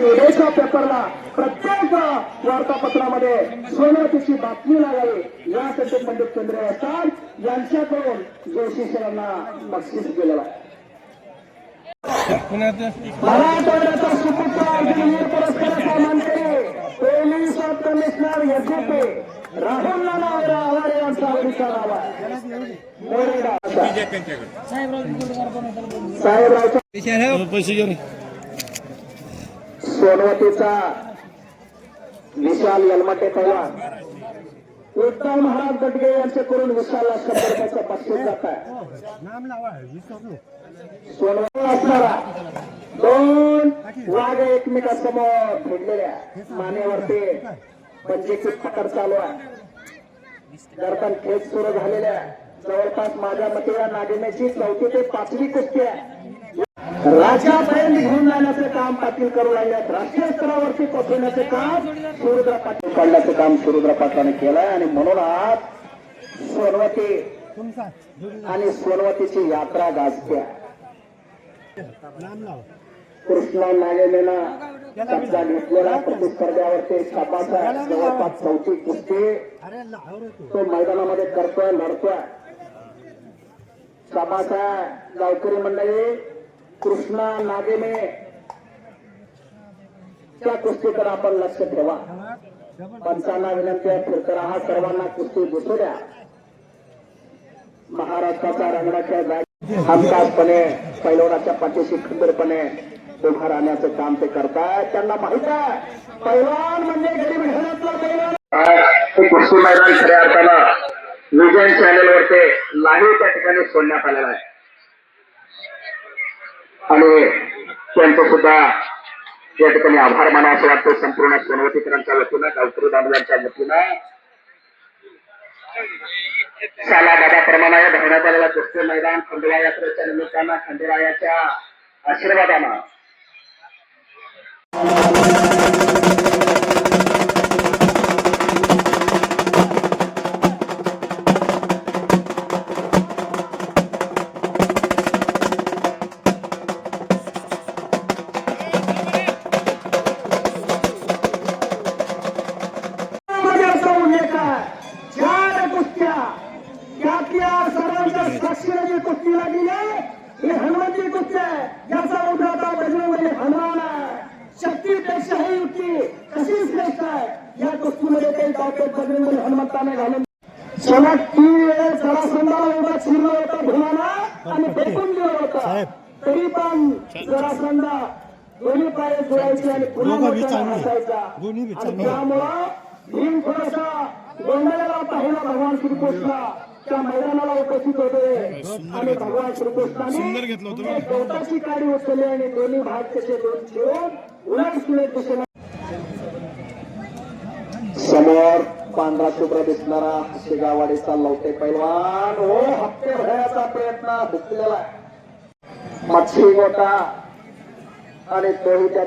उद्याच्या पेपरला प्रत्येक वार्तापत्रामध्ये सोनवतीची बातमी लागावी यासाठी पंडित चंद्र असतात यांच्याकडून जोशी सरांना बक्षीस दिलेला आहे. मराठवाड्याचा सुपुत्र अग्निवीर पुरस्काराचा मानकरी police commissioner SOP Rahul Nana Aware यांचा आवडीचा नाव आहे पैसे घेऊन सोनवतीचा विशाल यलमटे पैलवान उत्तम महाराज गटगे यांच्याकडून विशालला शंभर रुपयाचा बक्षीस जात आहे. सोनवती असणारा दोन वाघ एकमेकासमोर फिरलेल्या मानेवरती पंचेची पकड चालू आहे. दरम्यान खेळ सुरू झालेल्या जवळपास माझ्या मते या नागिनेची चौथी ते पाचवी कुस्ती आहे. राज्यापर्यंत घेऊन जाण्याचे काम पाटील करू लागल्यात. राष्ट्रीय स्तरावरती पोहोचवण्याचे काम सुरुद्र पाटील काढण्याचं काम सुरुद्र पाटलाने केलंय. आणि म्हणून आज सोनवती आणि सोनवतीची यात्रा गाजते. कृष्णा नागेलेला कब्जा घेतलेला प्रतिस्पर्ध्यावरती कपाचा जवळपास चौथी कुस्ती. तो मैदानामध्ये करतोय लढतोय. कपाचा गावकरी मंडळी कृष्णा नागेने त्या कुस्तीकडे आपण लक्ष ठेवा. पंचांना विनंती आहे फिरत हा सर्वांना कुस्ती दिसू द्या. महाराष्ट्राच्या रंगणाच्या जागी हमखासपणे पैलवानाच्या पाठीशी खंबीरपणे उभा राहण्याचं काम ते करतायत. त्यांना माहीत आहे पैलवान म्हणजे गरीब घरातला पैलवान. कुस्ती मैदान खऱ्या अर्थानं विजय चॅनल चॅनलवरती लाईव्ह त्या ठिकाणी सोडण्यात आलेला आहे. आणि त्यांचं सुद्धा या ठिकाणी आभार मानावं असं वाटतं संपूर्ण सोनवतीकरांच्या वतीनं गावकरी बांधवांच्या वतीनं. साला प्रमाणे भरण्यात आलेला दुसरे मैदान खंडोबा यात्रेच्या निमित्तानं खंडोरायाच्या आशीर्वादानं. सर्वांच्या साक्षीला जी कुस्ती लागली ही हनुमंती कुस्ती आहे. याचा उद्गाता बजरंगबली हनुमान आहे. शक्तीपेक्षा ही युक्ती कशी श्रेष्ठ आहे. या कुस्तीमध्ये काही ताकद बजरंगबली हनुमंताने घालून सलग तीन वेळेस जरासंधाला उभा शिरलं होतं भीमाना आणि फेकून दिलं होतं. तरी पण जरासंधा दोन्ही पाय जोडायचे आणि पुन्हा. असायचा. आणि. त्यामुळं भीम थोडासा गोंधळाला पाहिला भगवान श्रीकृष्ण. त्या मैदानाला उपस्थित होते. आणि भगवान श्रीकृष्णाने गवताची काडी उचलली आणि दोन्ही भाग त्याचे दोन ठेवून उलट सुलट दिशेला समोर पांढरा शुभ्र दिसणारा शेगावाडीचा लवटे पैलवान. हो हप्ते भरण्याचा प्रयत्न हुकलेला आहे. मच्छी गोटा आणि तोही त्या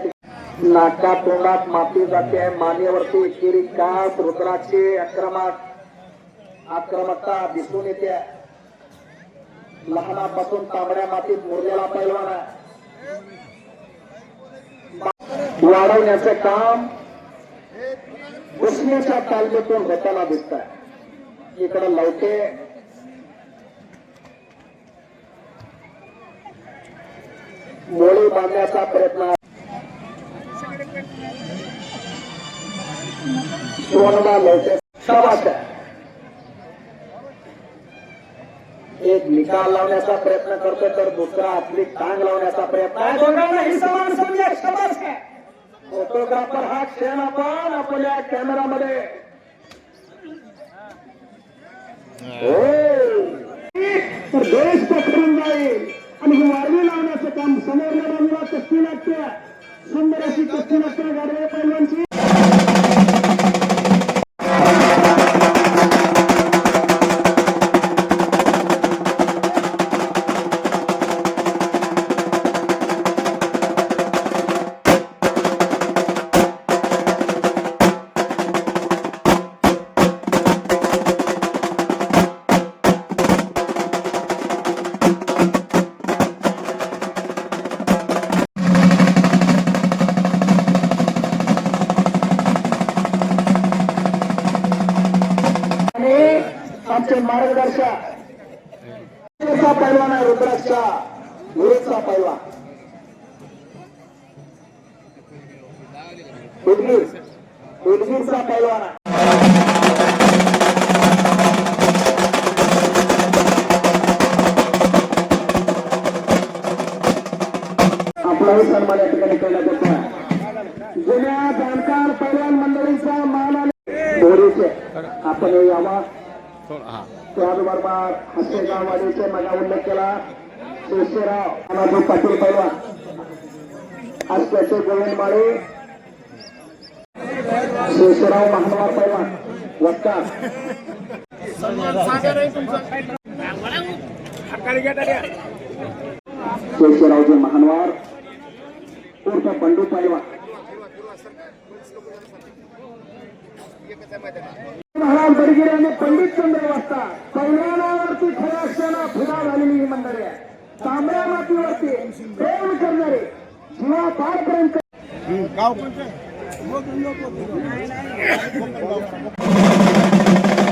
नाका तोंडात माती जाते. आहे मानेवरती एकेरी कास रुद्राची आक्रमक आक्रमकता दिसून येते. लहानापासून तांबड्या मातीत मुरलेला पैलवान वाढवण्याचे काम उष्णेच्या तालमीतून होताना दिसत आहे इकडे लवटे मोळी बांधण्याचा प्रयत्न आहे. सोनला लवटे आहे. एक निकाल लावण्याचा प्रयत्न करतो तर दुसरा आपली टांग लावण्याचा प्रयत्न फोटोग्राफर हा क्षण आपण आपल्या कॅमेरामध्ये. हो. तर देश पकडून जाईल. आणि ही वारवी लावण्याचं काम समोरल्या बाजूला कस्ती लागते सुंदर अशी कस्ती लागते गाडवे पैलवानची. उदगीर उदगीरचा पैलवान आहे आपलाही सन्मान या ठिकाणी जुन्या जाणकार पैलवान मंडळींचा मान आणि आपण यावा. त्याचबरोबर हसेगाववाडीचे माझा उल्लेख केला. शेषराव अनाजी पाटील पैलवान असल्याचे त्याचे गोविंद माळी शेषराव महानवा पैलवान वक्ता शेषरावजी महानवार उर्फ पंडू पैलवान महाराज बडगिरे आणि पंडित चंद्र वाजता पैलवानावरती खऱ्या असताना फुला झालेली ही मंडळी आहे. तांबड्या मातीवरती प्रेम करणारे किंवा जीवा पारपर्यंत जरा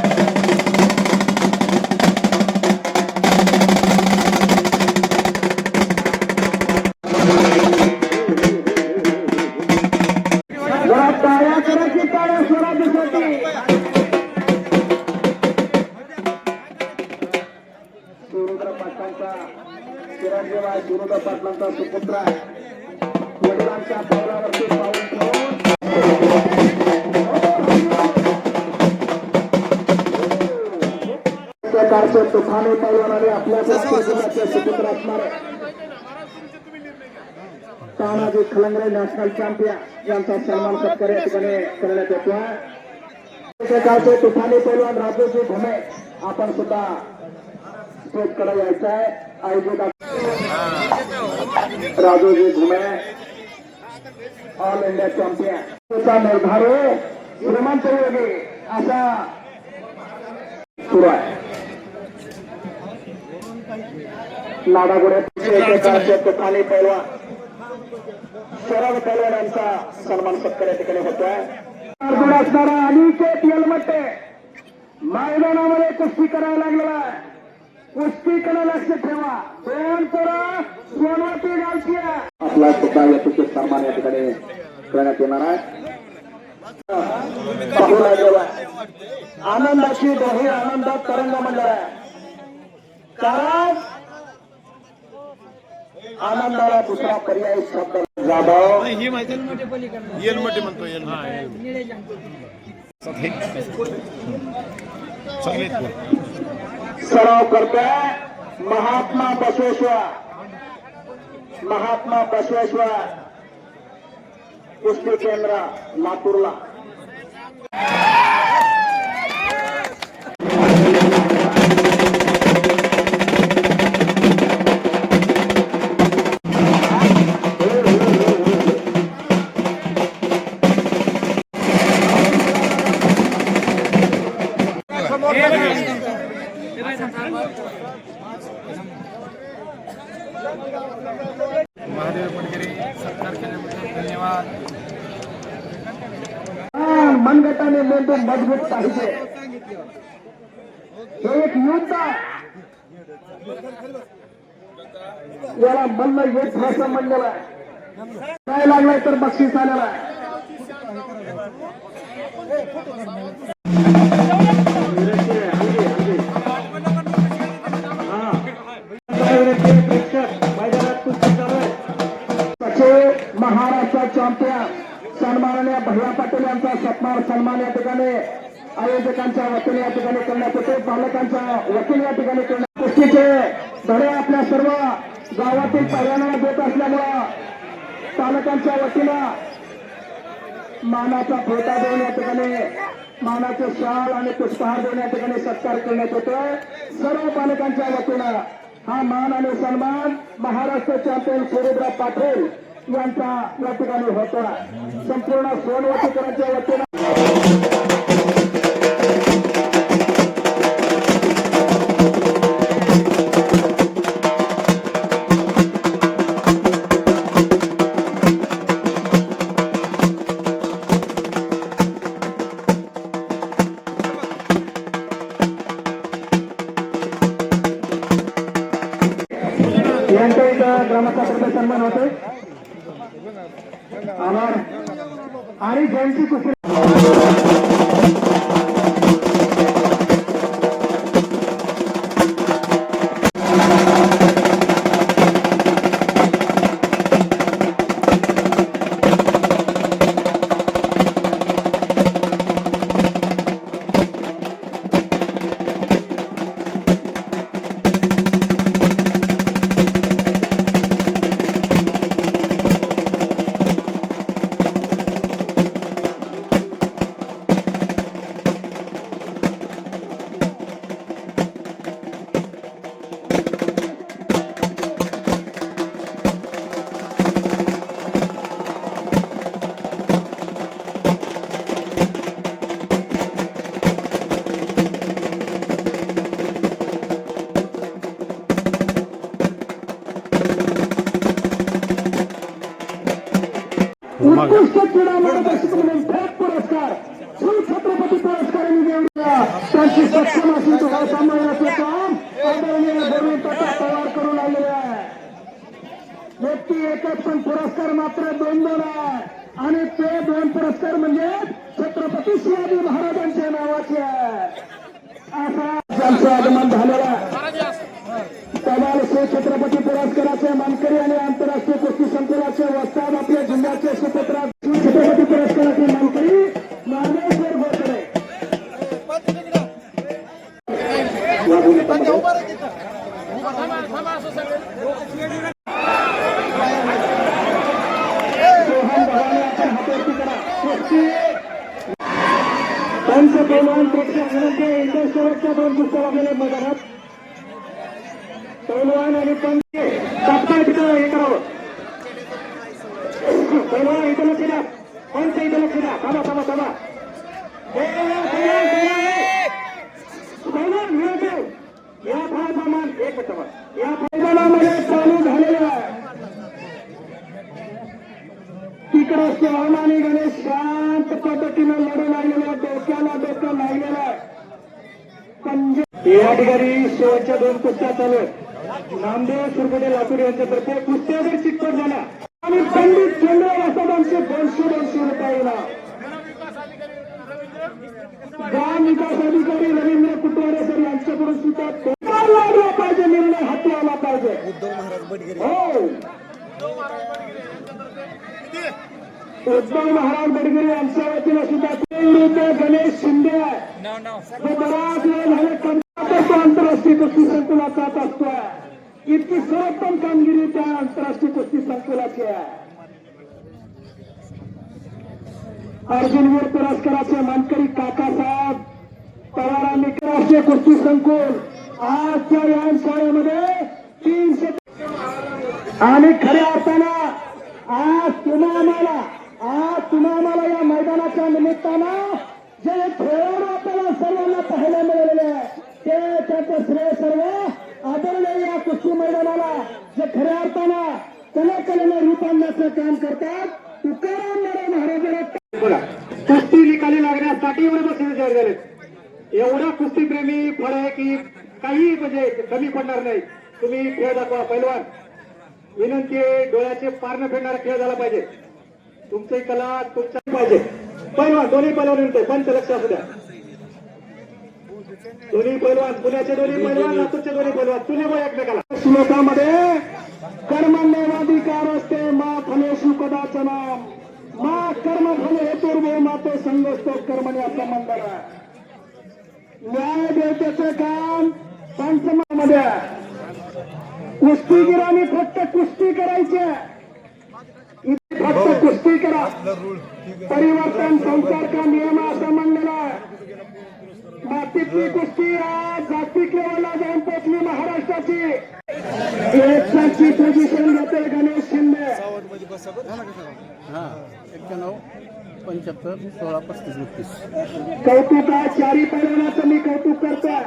सुपुत्र आहे वडिलांच्या पाऊल प्रकारचे तुफाने आपल्या सुपुत्र असणार तानाजी खलंगरे नॅशनल चॅम्पियन यांचा सन्मान सत्कार या ठिकाणी करण्यात येतो प्रकारचे तुफानी पैलवान राजूजी घुमे आपण सुद्धा स्टेजकडे यायचं आहे. आयोजित राजूजी घुमे। ऑल इंडिया चॅम्पियन त्याचा निर्धार श्रीमंत योगी। असा सुरू आहे। नाडागुडे प्रकारचे पैलवान। शरद पैलवान यांचा सन्मान सत्कार या ठिकाणी होतोय असणारा अनिकेत येलमट्टे। मैदानामध्ये कुस्ती करायला लागलेला आहे। कुस्तीकडे लक्ष ठेवा. दोन पोरं सोनवती गावची आपला सुद्धा यशस्वी सन्मान या ठिकाणी करण्यात येणार आहे. पाहू लागलेला आहे. आनंदाची डोही आनंदात तरंग मंडळ आहे. कारण आनंदाला दुसरा पर्याय शब्द जाधव. येलमटे म्हणतो येलमटे सगळेच कोण सराव करतोय. महात्मा बसवेश्वर. महात्मा बसवेश्वर. कुस्ती केंद्र लातूरला. याला मल्ल हेच भाषण म्हणलेलं आहे. काय लागलाय तर बक्षीस आलेला आहे. महाराष्ट्र चॅम्पियन सन्माननीय भैया पाटील यांचा सत्कार सन्मान या ठिकाणी आयोजकांच्या वतीने या ठिकाणी करण्यात येतो पालकांच्या वतीने या ठिकाणी करण्यात कुस्तीचे धडे आपल्या सर्व गावातील पहिल्यांदा देत असल्यामुळं पालकांच्या वतीनं मानाचा फोटा देऊन या ठिकाणी मानाचे शाल आणि पुष्पहार देऊन या ठिकाणी सत्कार करण्यात येतोय. सर्व पालकांच्या वतीनं हा मान आणि सन्मान महाराष्ट्र चॅम्पियन सूर्यद्र पाटील यांचा या ठिकाणी होतोय. संपूर्ण सोनवतीकरांच्या वतीनं उत्कृष्ट क्रीडा मार्गदर्शक म्हणून पुरस्कार श्री छत्रपती त्यांची सक्षम काम आदरणीय धरून तथा तयार करून आलेले आहे व्यक्ती एकच पण पुरस्कार मात्र दोन दोन आहे आणि ते दोन पुरस्कार म्हणजे छत्रपती शिवाजी महाराजांच्या नावाचे आहे असा ज्यांचं आगमन झालेलं आहे श्री छत्रपती पुरस्काराचे मानकरी आणि आंतर तिकडे आणि गणेश शांत पद्धतीनं लढू लागलेला डोक्याला डोकं लागलेला आहे. या ठिकाणी शेवटच्या दोन कुस्त्या चालू आहेत. नामदेव सुरगडे लातूर यांच्यातर्फे कुस्त्या जर चिकपट झाल्या आणि पंडित चंद्र वसादांचे दोनशे दोनशे रुपयाला ग्राम विकास अधिकारी रवींद्र कुटवाडे सर यांच्याकडून सुद्धा धोका लागला पाहिजे निर्णय हाती आला पाहिजे. हो. उद्धव महाराज बडगिरे यांच्या वतीनं सुद्धा विरुद्ध गणेश शिंदे. बराच वेळ झाले आंतरराष्ट्रीय कुस्ती संकुलात जात असतोय. इतकी सर्वोत्तम कामगिरी त्या आंतरराष्ट्रीय कुस्ती संकुलाची आहे. अर्जुनवीर पुरस्काराचे मानकरी काकासाहेब पवारांनी राष्ट्रीय कुस्ती संकुल. आजच्या या शाळेमध्ये तीनशे आणि खऱ्या अर्थानं आज तुम्हा आम्हाला आज तुम्हा आम्हाला या मैदानाच्या निमित्तानं जे खेळ आपल्याला सर्वांना पाहायला मिळालेले आहे ते त्याचं श्रेय सर्व आदरणीय या कुस्ती मैदानाला जे खऱ्या अर्थानं कलाकलेनं रूप आणण्याचं काम करतात तुकाराम महाराज महाराजांना बघा कुस्ती निकाली लागण्यासाठी एवढे बक्षीस तयार झालेत. एवढा कुस्तीप्रेमी फळ आहे की काही म्हणजे कमी पडणार नाही. तुम्ही खेळ दाखवा पैलवान. विनंती डोळ्याचे पारणं फेडणारा खेळ झाला पाहिजे. तुमची कला तुमच्या पाहिजे. पैलवान दोन्ही पैलवान विनंती पंच लक्ष असू द्या दोन्ही पैलवान पुण्याचे दोन्ही पैलवान लातूरचे दोन्ही पैलवान. तुझे बळ एकमेकाला. श्लोकामध्ये कर्मण्यवाधिकार असते मा फलेशु कदाचना मा कर्म फले हेतुर्भो माते कर्मणे कर्मण्या संबंध न्याय देवतेचं काम पंचमामध्ये. आहे. कुस्तीगिरांनी फक्त कुस्ती करायची. फक्त कुस्ती करा परिवर्तन संसार का नियम असा मानलेला आहे? मातीतली कुस्ती आज जागतिक लेवलला जाऊन पोचली महाराष्ट्राची. एकशेची पोझिशन घेते गणेश शिंदे. हा पंच्याहत्तर सोळा पस्तीस बत्तीस कौतुक आहे चारी पैलवानाचं मी कौतुक करतोय.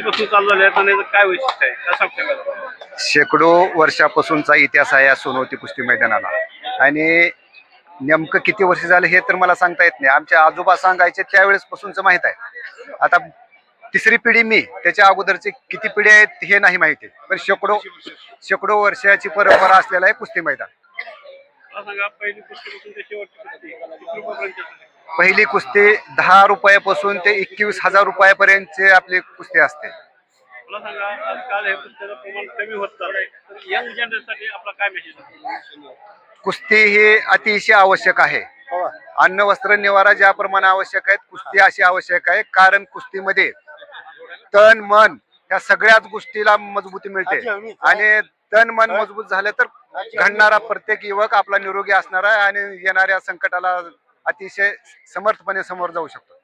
कधीपासून चालू झाले आणि याचं काय वैशिष्ट्य आहे? काय सांगते मला शेकडो वर्षापासूनचा इतिहास आहे या सोनवती कुस्ती मैदानाला. आणि नेमकं किती वर्ष झालं हे तर मला सांगता येत नाही. आमच्या आजोबा सांगायचे त्यावेळेस पासूनच माहीत आहे. आता तिसरी पिढी मी त्याच्या अगोदरचे किती पिढी आहेत हे नाही माहिती. पण शेकडो शेकडो वर्षाची परंपरा असलेला आहे कुस्ती मैदान. मला सांगा पहिली पुस्तकापासून ते शेवटची पुस्तक किती? रुपयापर्यंत असेल? पहिली कुस्ती दहा रुपयापासून ते एकवीस हजार रुपयापर्यंतचे आपली कुस्ती असते. मला सांगा आजकाल हे पुस्तकाचं प्रमाण कमी होत चाललंय. तर यंग जनरेशनसाठी आपला काय मेसेज आहे? कुस्ती ही अतिशय आवश्यक आहे. अन्न वस्त्र निवारा ज्याप्रमाणे आवश्यक आहेत कुस्ती अशी आवश्यक आहे. कारण कुस्तीमध्ये तन मन या सगळ्याच गोष्टीला मजबूती मिळते. आणि तन मन मजबूत झालं तर घडणारा प्रत्येक युवक आपला निरोगी असणार आहे आणि येणाऱ्या संकटाला अतिशय समर्थपणे समोर जाऊ शकतो.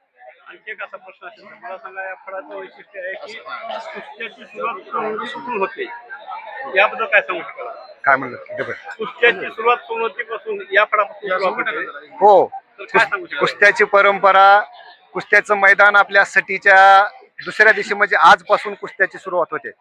आणखी एक असा प्रश्न असेल तर मला सांगा या फळाचं वैशिष्ट्य आहे की कुस्त्याची सुरुवात सोनवतीपासून होते? याबद्दल काय सांगू शकाल? काय म्हणलं? डबल. कुस्त्याची सुरुवात सोनवतीपासून या फळापासून सुरुवात होते. हो. तर काय सांगू शकाल? कुस्त्याची परंपरा कुस्त्याचं मैदान आपल्या सटीच्या दुसऱ्या दिवशी म्हणजे आजपासून कुस्त्याची सुरुवात होते.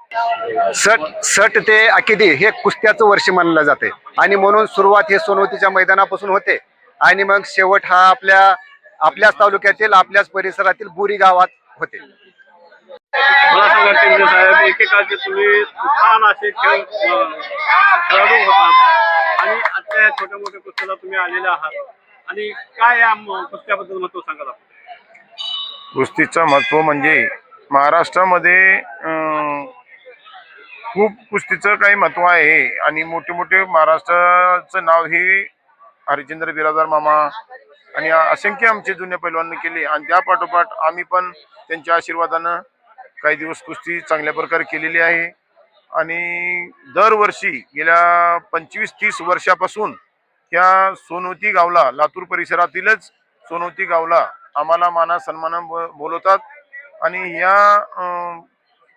सट सट ते अकिदी हे कुस्त्याचं वर्ष मानलं जाते. आणि म्हणून सुरुवात हे सोनवतीच्या मैदानापासून होते. आणि मग शेवट हा आपल्या आपल्याच तालुक्यातील आपल्याच परिसरातील बुरी गावात होते. मला सांगा केंद्र साहेब एकेकाळचे तुम्ही छान असे खेळ खेळाडू होतात आणि आता या छोट्या मोठ्या कुस्त्याला तुम्ही आलेले आहात. आणि काय या म- कुस्त्याबद्दल महत्त्व सांगाल आपण? कुस्तीचं महत्त्व म्हणजे महाराष्ट्रामध्ये अं, खूप कुस्तीचं काही महत्त्व आहे. आणि मोठे मोठे महाराष्ट्राचं नाव हे हरिश्चंद्र बिराजदार मामा आणि असंख्य आमचे जुने पैलवान केले. आणि त्या पाठोपाठ आम्ही पण त्यांच्या आशीर्वादानं काही दिवस कुस्ती चांगल्या प्रकारे केलेली आहे. आणि दरवर्षी गेल्या पंचवीस तीस वर्षापासून त्या सोनवती गावला लातूर परिसरातीलच सोनवती गावला आम्हाला माना सन्मान बोलवतात. आणि या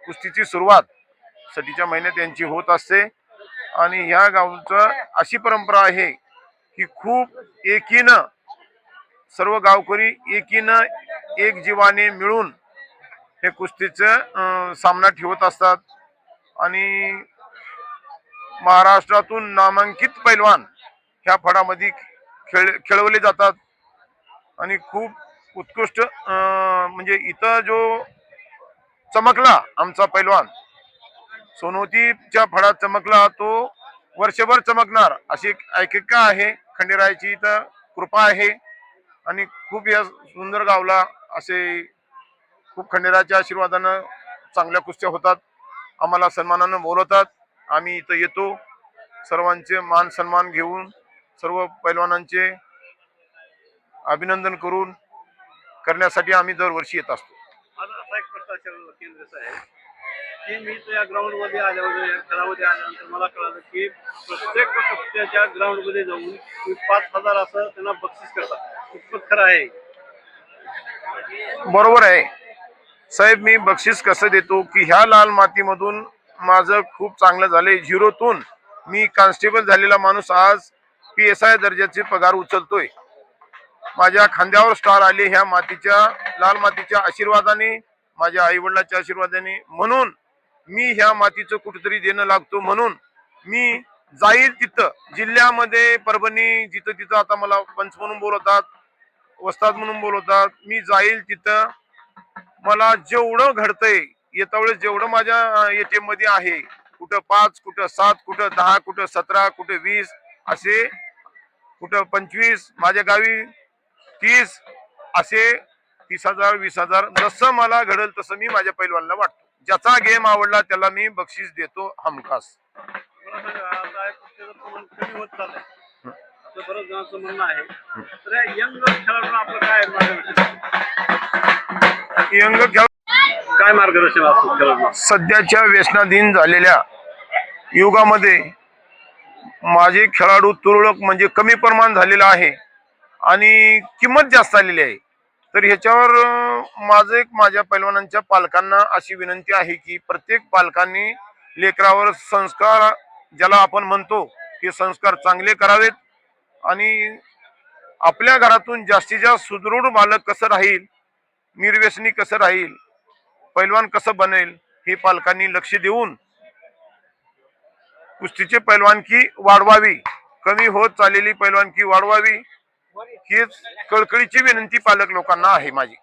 कुस्तीची सुरुवात सटीच्या महिन्यात यांची होत असते. आणि ह्या गावचं अशी परंपरा आहे की खूप एकीनं सर्व गावकरी एकीनं एक जीवाने मिळून हे कुस्तीचं सामना ठेवत असतात. आणि महाराष्ट्रातून नामांकित पैलवान ह्या फळामध्ये खेळ खेळवले जातात. आणि खूप उत्कृष्ट म्हणजे इथं जो चमकला आमचा पैलवान सोनवतीच्या फळात चमकला तो वर्षभर चमकणार अशी एक ऐकिका आहे? खंडेरायाची इथं कृपा आहे. आणि खूप या सुंदर गावला असे खूप खंडेरायाच्या आशीर्वादानं चांगल्या कुस्त्या होतात. आम्हाला सन्मानानं बोलवतात. आम्ही इथं येतो. सर्वांचे मान सन्मान घेऊन सर्व पैलवानांचे अभिनंदन करून करण्यासाठी आम्ही दरवर्षी येत असतो. असा एक प्रश्न केंद्र साहेब की मी तर या ग्राउंडमध्ये आल्यावर या खेळामध्ये आल्यानंतर मला कळालं की प्रत्येक पक्षाच्या ग्राउंडमध्ये जाऊन मी पाच हजार असं त्यांना बक्षीस करतात खूपच खरं आहे. बरोबर आहे. साहेब मी बक्षीस कसं देतो की ह्या लाल मातीमधून माझं खूप चांगलं झालंय. झिरोतून मी कॉन्स्टेबल झालेला माणूस आज पी एस आय दर्जाचे पगार उचलतोय. माझ्या खांद्यावर स्टार आले ह्या मातीच्या लाल मातीच्या आशीर्वादाने माझ्या आई वडिलांच्या आशीर्वादाने. म्हणून मी ह्या मातीचं कुठेतरी देणं लागतो म्हणून मी जाईल तिथं. जिल्ह्यामध्ये परभणी जिथं तिथं आता मला पंच म्हणून बोलवतात वस्ताद म्हणून बोलवतात मी जाईल तिथं. मला जेवढं घडतंय येत्या वेळेस जेवढं माझ्या एटीएममध्ये आहे कुठं पाच कुठं सात कुठं दहा कुठं सतरा कुठं वीस असे कुठं पंचवीस माझ्या गावी तीस असे तीस हजार वीस हजार जसं मला घडल तसं मी माझ्या पैलवानला वाटतो. ज्याचा गेम आवडला त्याला मी बक्षीस देतो हमखास. यंग काय मार्गदर्शन सध्याच्या व्यसनाधीन झालेल्या युगामध्ये माझे खेळाडू तुरळक म्हणजे कमी प्रमाण झालेलं आहे आणि किंमत जास्त आलेली आहे. तर ह्याच्यावर माझं एक माझ्या पैलवानांच्या पालकांना अशी विनंती आहे की प्रत्येक पालकांनी लेकरावर संस्कार ज्याला आपण म्हणतो हे संस्कार चांगले करावेत आणि आपल्या घरातून जास्तीत जास्त सुदृढ बालक कसं राहील निर्व्यसनी कसं राहील पैलवान कसं बनेल हे पालकांनी लक्ष देऊन कुस्तीचे पैलवानकी वाढवावी कमी होत चाललेली पैलवानकी वाढवावी हीच कळकळीची विनंती पालक लोकांना आहे माझी.